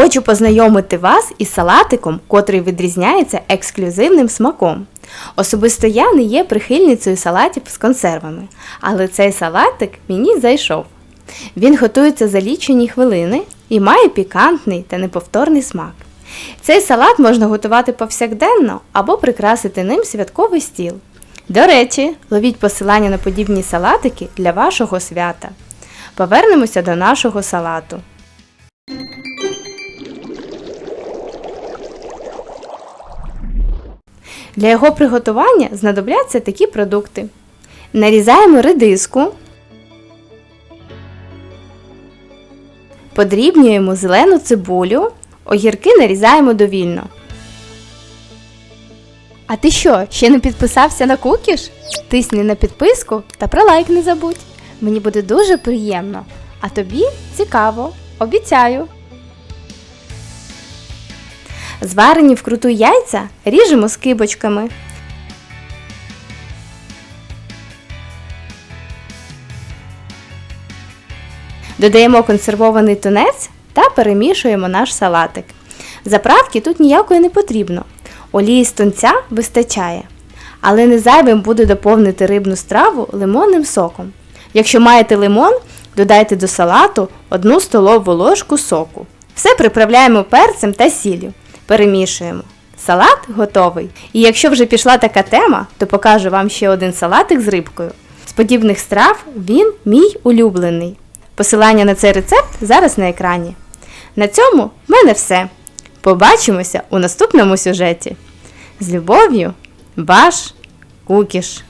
Хочу познайомити вас із салатиком, котрий відрізняється ексклюзивним смаком. Особисто я не є прихильницею салатів з консервами, але цей салатик мені зайшов. Він готується за лічені хвилини і має пікантний та неповторний смак. Цей салат можна готувати повсякденно або прикрасити ним святковий стіл. До речі, ловіть посилання на подібні салатики для вашого свята. Повернемося до нашого салату. Для його приготування знадобляться такі продукти. Нарізаємо редиску, подрібнюємо зелену цибулю, огірки нарізаємо довільно. А ти що, ще не підписався на кукіш? Тисни на підписку та про лайк не забудь. Мені буде дуже приємно. А тобі цікаво, обіцяю. Зварені вкруту яйця ріжемо скибочками. Додаємо консервований тунець та перемішуємо наш салатик. Заправки тут ніякої не потрібно. Олії з тунця вистачає. Але не зайвим буде доповнити рибну страву лимонним соком. Якщо маєте лимон, додайте до салату 1 столову ложку соку. Все приправляємо перцем та сіллю. Перемішуємо. Салат готовий. І якщо вже пішла така тема, то покажу вам ще один салатик з рибкою. З подібних страв він мій улюблений. Посилання на цей рецепт зараз на екрані. На цьому в мене все. Побачимося у наступному сюжеті. З любов'ю, ваш Кукіш.